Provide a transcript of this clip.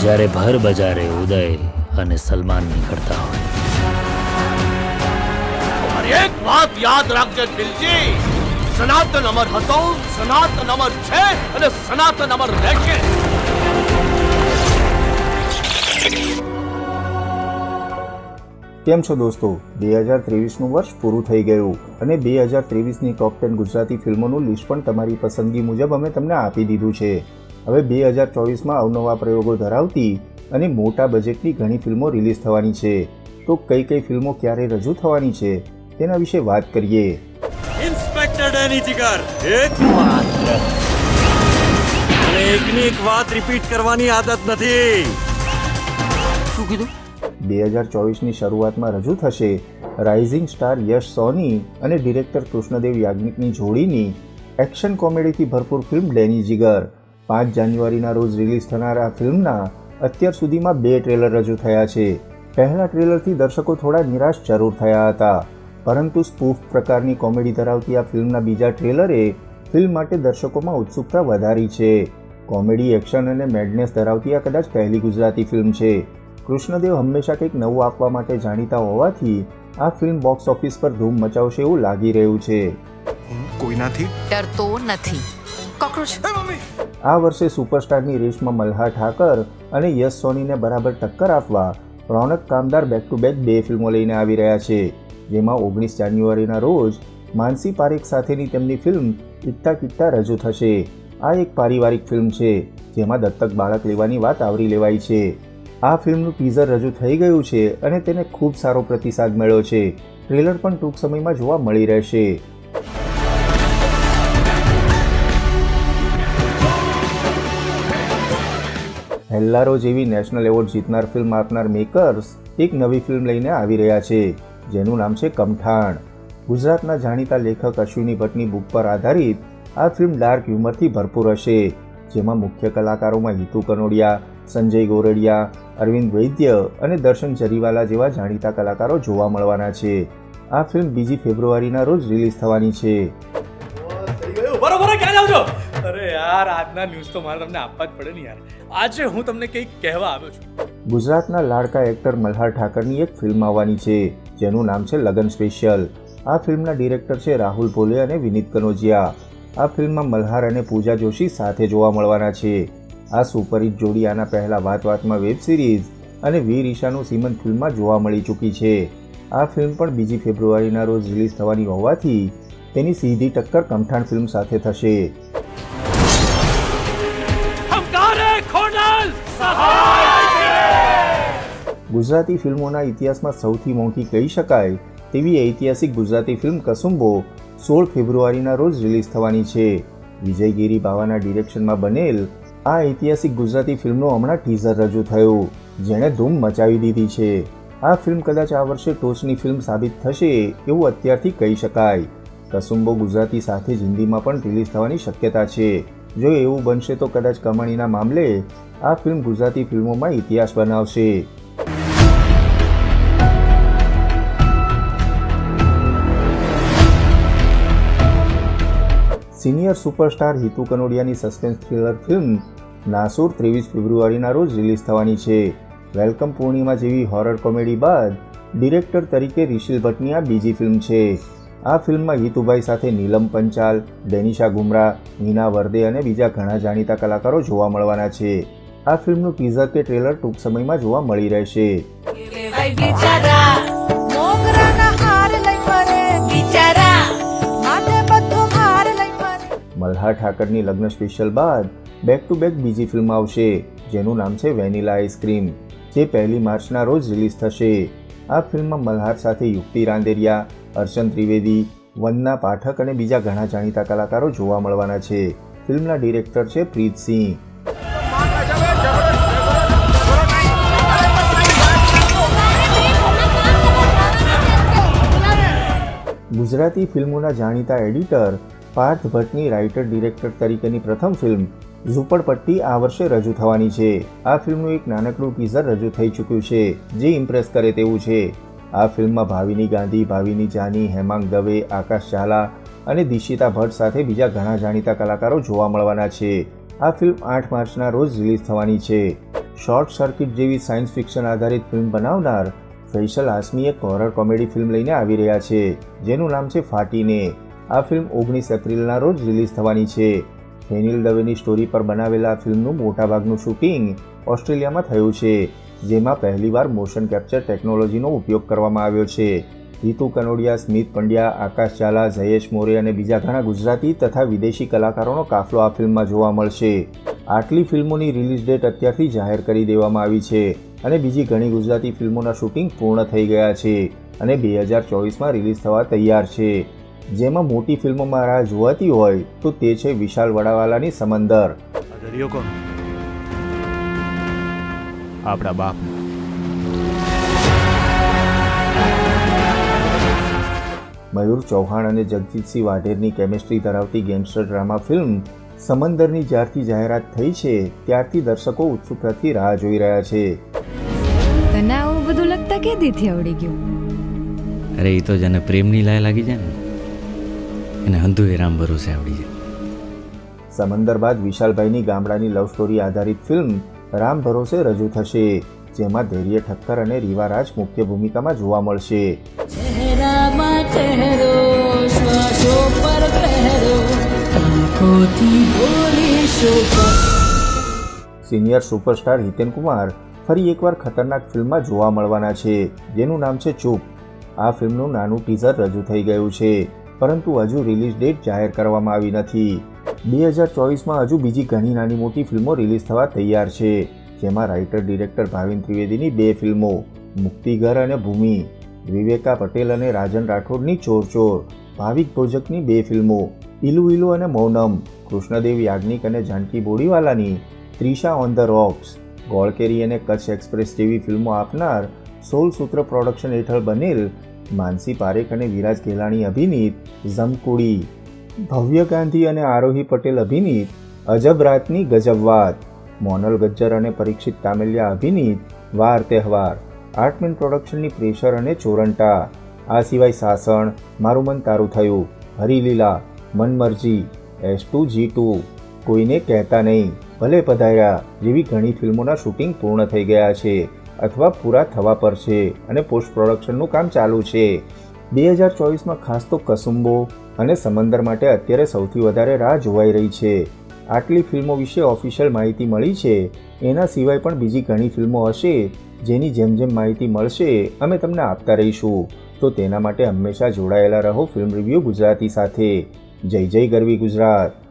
જ્યારે ભર બજારે ઉદય અને સલમાન નીકળતા હોય. એક વાત યાદ રાખજો દિલજી. સનાતન અમર હતો સનાતન અમર છે અને સનાતન અમર રહેશે. કેમ છો દોસ્તો? બે હજાર ત્રેવીસનું વર્ષ પૂરું થઈ ગયું અને બે હજાર ત્રેવીસની ટોપ ટેન ગુજરાતી ફિલ્મોનું લિસ્ટ પણ તમારી પસંદગી મુજબ અમે તમને આપી દીધું છે. હવે બે હજાર ચોવીસમાં અવનવા પ્રયોગો ધરાવતી અને મોટા બજેટની ઘણી ફિલ્મો રિલીઝ થવાની છે. તો કઈ કઈ ફિલ્મો ક્યારે રજૂ થવાની છે તેના વિશે વાત કરીએ. ઇન્સ્પેક્ટર ડેની જીગર એક માત્ર અને એકની એક વાત રિપીટ કરવાની આદત નથી. શું કીધું? બે હજાર ચોવીસની શરૂઆતમાં રજૂ થશે રાઇઝિંગ સ્ટાર યશ સોની અને ડિરેક્ટર કૃષ્ણદેવ યાજ્ઞિકની જોડીની એક્શન કોમેડીથી ભરપૂર ફિલ્મ ડેની જીગર પાંચ જાન્યુઆરીના રોજ રિલીઝ થનાર આ ફિલ્મના અત્યાર સુધીમાં બે ટ્રેલર રજૂ થયા છે. પહેલા ટ્રેલરથી દર્શકો થોડા નિરાશ જરૂર થયા હતા પરંતુ સ્પૂફ પ્રકારની કોમેડી ધરાવતી આ ફિલ્મના બીજા ટ્રેલરે ફિલ્મ માટે દર્શકોમાં ઉત્સુકતા વધારી છે. કોમેડી એક્શન અને મેડનેસ ધરાવતી આ કદાચ પહેલી ગુજરાતી ફિલ્મ છે. કૃષ્ણદેવ હંમેશા કંઈક નવું આપવા માટે જાણીતા હોવાથી આ ફિલ્મ બોક્સ ઓફિસ પર ધૂમ મચાવશે એવું લાગી રહ્યું છે. કોઈનાથી? ડરતો નથી. કોકરોચ આ વર્ષે સુપરસ્ટારની રેસમાં મલ્હાર ઠાકર અને યશ સોનીને બરાબર ટક્કર આપવા રોનક કામદાર બેક ટુ બેક બે ફિલ્મો લઈને આવી રહ્યા છે જેમાં ઓગણીસ જાન્યુઆરીના રોજ માનસી પારેખ સાથેની તેમની ફિલ્મ કિત્તા કિત્તા રજૂ થશે. આ એક પારિવારિક ફિલ્મ છે જેમાં દત્તક બાળક લેવાની વાત આવરી લેવાઈ છે. આ ફિલ્મનું ટીઝર રજૂ થઈ ગયું છે અને તેને ખૂબ સારો પ્રતિસાદ મળ્યો છે. ટ્રેલર પણ ટૂંક સમયમાં જોવા મળી રહેશે. હેલ્લારો જેવી નેશનલ એવોર્ડ જીતનાર ફિલ્મ આપનાર મેકર્સ એક નવી ફિલ્મ લઈને આવી રહ્યા છે, જેનું નામ છે કમઠાણ. ગુજરાતના જાણીતા લેખક અશ્વિની ભટ્ટની બુક પર આધારિત આ ફિલ્મ ડાર્ક હ્યુમરથી ભરપૂર હશે, જેમાં મુખ્ય કલાકારોમાં હિતુ કનોડિયા, સંજય ગોરડિયા, અરવિંદ વૈદ્ય અને દર્શન જરીવાલા જેવા જાણીતા કલાકારો જોવા મળવાના છે. આ ફિલ્મ બીજી ફેબ્રુઆરીના રોજ રિલીઝ થવાની છે. યાર આજના ન્યૂઝ તો મારે તમને આપવા જ પડે ને યાર. આજે હું તમને કંઈક કહેવા આવ્યો છું. ગુજરાતના લાડકા એક્ટર મલ્હાર ઠાકરની એક ફિલ્મ આવવાની છે, જેનું નામ છે લગન સ્પેશિયલ. આ ફિલ્મના ડિરેક્ટર છે રાહુલ પોલે અને વિનીત કનોજિયા. આ ફિલ્મમાં મલ્હાર અને પૂજા જોશી સાથે જોવા મળવાના છે. આ સુપરહિટ જોડી આના પહેલા વાત વાતમાં વેબ સિરીઝ અને વીર ઈશાનું સીમંત ફિલ્મમાં જોવા મળી ચૂકી છે. આ ફિલ્મ પણ બીજી ફેબ્રુઆરીના રોજ રિલીઝ થવાની હોવાથી તેની સીધી ટક્કર કમઠાણ ફિલ્મ સાથે થશે. ગુજરાતી ફિલ્મોના ઇતિહાસમાં સૌથી મોંઘી કહી શકાય તેવી ઐતિહાસિક ગુજરાતી ફિલ્મ કસુંબો સોળ ફેબ્રુઆરીના રોજ રિલીઝ થવાની છે. વિજયગીરી બાવાના ડિરેક્શનમાં બનેલ આ ઐતિહાસિક ગુજરાતી ફિલ્મનો હમણાં ટીઝર રજૂ થયું, જેણે ધૂમ મચાવી દીધી છે. આ ફિલ્મ કદાચ આ વર્ષે ટોચની ફિલ્મ સાબિત થશે એવું અત્યારથી કહી શકાય. કસુંબો ગુજરાતી સાથે હિન્દીમાં પણ રિલીઝ થવાની શક્યતા છે. જો એવું બનશે તો કદાચ કમાણીના મામલે આ ફિલ્મ ગુજરાતી ફિલ્મોમાં ઇતિહાસ બનાવશે. સિનિયર સુપરસ્ટાર હિતુ કનોડિયાની સસ્પેન્સ થ્રિલર ફિલ્મ નાસુર ત્રેવીસ ફેબ્રુઆરીના રોજ રિલીઝ થવાની છે. વેલકમ પૂર્ણિમા જેવી હોરર કોમેડી બાદ ડિરેક્ટર તરીકે રિશિલ ભટ્ટની આ બીજી ફિલ્મ છે. આ ફિલ્મમાં હિતુભાઈ સાથે નીલમ પંચાલ, ડેનિશા ગુમરા, મીના વર્દે અને બીજા ઘણા જાણીતા કલાકારો જોવા મળવાના છે. આ ફિલ્મનું ટીઝર કે ટ્રેલર ટૂંક સમયમાં જોવા મળી રહેશે. મલ્હાર ઠાકરની લગ્ન સ્પેશિયલ બાદ બેક ટુ બેક બીજી ફિલ્મ આવશે, જેનું નામ છે વેનીલા આઈસ્ક્રીમ જે પહેલી માર્ચના રોજ રિલીઝ થશે. આ ફિલ્મમાં મલ્હાર સાથે યુક્તિ રાંદેરિયા અર્ચન ત્રિવેદી વનના પાઠક અને બીજા ઘણા જાણીતા કલાકારો જોવા મળવાના છે. ફિલ્મના ડિરેક્ટર છે પ્રીત સિંહ. ગુજરાતી ફિલ્મોના જાણીતા એડિટર પાર્થ ભટ્ટની રાઇટર ડિરેક્ટર તરીકેની પ્રથમ ફિલ્મ ઝુંપડપટ્ટી આ વર્ષે રજૂ થવાની છે. આ ફિલ્મનું એક નાનકડું ટીઝર રજૂ થઈ ચૂક્યું છે, જે ઇમ્પ્રેસ કરે તેવું છે. આ ફિલ્મમાં ભાવિની ગાંધી, ભાવિની જાની, હેમાંગ દવે, આકાશ ઝાલા અને દિશિતા ભટ્ટ સાથે બીજા ઘણા જાણીતા કલાકારો જોવા મળવાના છે. આ ફિલ્મ આઠ માર્ચના રોજ રિલીઝ થવાની છે. શોર્ટ સર્કિટ જેવી સાયન્સ ફિક્શન આધારિત ફિલ્મ બનાવનાર ફૈસલ આસમી એક હોરર કોમેડી ફિલ્મ લઈને આવી રહ્યા છે, જેનું નામ છે ફાટીને. આ ફિલ્મ ઓગણીસ એપ્રિલના રોજ રિલીઝ થવાની છે. ફેનિલ દવેની સ્ટોરી પર બનાવેલા ફિલ્મનું મોટાભાગનું શૂટિંગ ઓસ્ટ્રેલિયામાં થયું છે, જેમાં પહેલીવાર મોશન કેપ્ચર ટેકનોલોજીનો ઉપયોગ કરવામાં આવ્યો છે. રીતુ કનોડિયા, સ્મિત પંડ્યા, આકાશ ઝાલા, જયેશ મોરે અને બીજા ઘણા ગુજરાતી તથા વિદેશી કલાકારોનો કાફલો આ ફિલ્મમાં જોવા મળશે. આટલી ફિલ્મોની રિલીઝ ડેટ અત્યારથી જાહેર કરી દેવામાં આવી છે અને બીજી ઘણી ગુજરાતી ફિલ્મોના શૂટિંગ પૂર્ણ થઈ ગયા છે અને બે હજાર ચોવીસમાં રિલીઝ થવા તૈયાર છે. જેમાં મોટી ફિલ્મોમાં રાહ જોવાતી હોય તો તે છે વિશાલ વડાવાલાની સમંદર. દરિયો કોણ? આપણા બાપ. મયુર ચૌહાણ અને જગજીતસિંહ વાઢેરની કેમિસ્ટ્રી ધરાવતી ગેંગસ્ટર ડ્રામા ફિલ્મ સમંદરની જ્યારથી જાહેરાત થઈ છે ત્યારથી દર્શકો ઉત્સુકતાથી રાહ જોઈ રહ્યા છે. તને આવું બધું લગતા કે દીથી આવડી ગયું? અરે એ તો જને પ્રેમની લાય લાગી જાય ને. એને હંધુ એ રામ ભરોસે આવડી જાય. સમંદર બાદ વિશાલભાઈની ગામડાની લવ સ્ટોરી આધારિત ફિલ્મ રામ ભરોસે રજૂ થશે જેમાં ધૈર્ય ઠક્કર અને રીવા રાજ મુખ્ય ભૂમિકામાં જોવા મળશે. સિનિયર સુપરસ્ટાર હિતેન કુમાર ફરી એકવાર ખતરનાક ફિલ્મમાં જોવા મળવાના છે જેનું નામ છે ચૂપ. આ ફિલ્મનું નાનું ટીઝર રજૂ થઈ ગયું છે. પરંતુ હજુ રિલીઝ ડેટ જાહેર કરવામાં આવી નથી. બે હજાર ચોવીસમાં હજુ બીજી ઘણી નાની મોટી ફિલ્મો રિલીઝ થવા તૈયાર છે, જેમાં રાઇટર ડિરેક્ટર ભાવિન ત્રિવેદીની બે ફિલ્મો, મુક્તિઘર અને ભૂમિ, વિવેકા પટેલ અને રાજન રાઠોડની ચોર ચોર ભાવિક ભોજકની બે ફિલ્મો ઇલુ ઇલુ અને મૌનમ, કૃષ્ણદેવ યાજ્ઞિક અને Janki બોડીવાલાની Trisha on the rocks Golkeri અને કચ્છ એક્સપ્રેસ જેવી ફિલ્મો આપનાર સોલ સૂત્ર પ્રોડક્શન હેઠળ બનેલ માનસી પારેખ અને વિરાજ ગેલાણી અભિનીત ઝમકુડી, ભવ્ય ગાંધી અને આરોહી પટેલ અભિનીત અજબ રાતની મોનલ ગજ્જર અને પરીક્ષિત તામિલિયા અભિનીત વાર તહેવાર આર્ટમેન પ્રોડક્શનની પ્રેશર અને ચોરંટા, આ સિવાય સાસણ, મારું મન તારું થયું, Harilila, Manmarji, S two, G two, કોઈને કહેતા નહીં, ભલે પધાર્યા, જેવી ઘણી ફિલ્મોના શૂટિંગ પૂર્ણ થઈ ગયા છે. અથવા પૂરા થવા પર છે અને પોસ્ટ પ્રોડક્શનનું કામ ચાલુ છે. બે હજાર ચોવીસમાં ખાસ તો કસુંબો અને સમંદર માટે અત્યારે સૌથી વધારે રાહ જોવાઈ રહી છે. આટલી ફિલ્મો વિશે ઓફિશિયલ માહિતી મળી છે. એના સિવાય પણ બીજી ઘણી ફિલ્મો હશે, જેની જેમ જેમ માહિતી મળશે, અમે તમને આપતા રહીશું. તો તેના માટે હંમેશા જોડાયેલા રહો ફિલ્મ રિવ્યૂ ગુજરાતી સાથે. જય જય ગરવી ગુજરાત.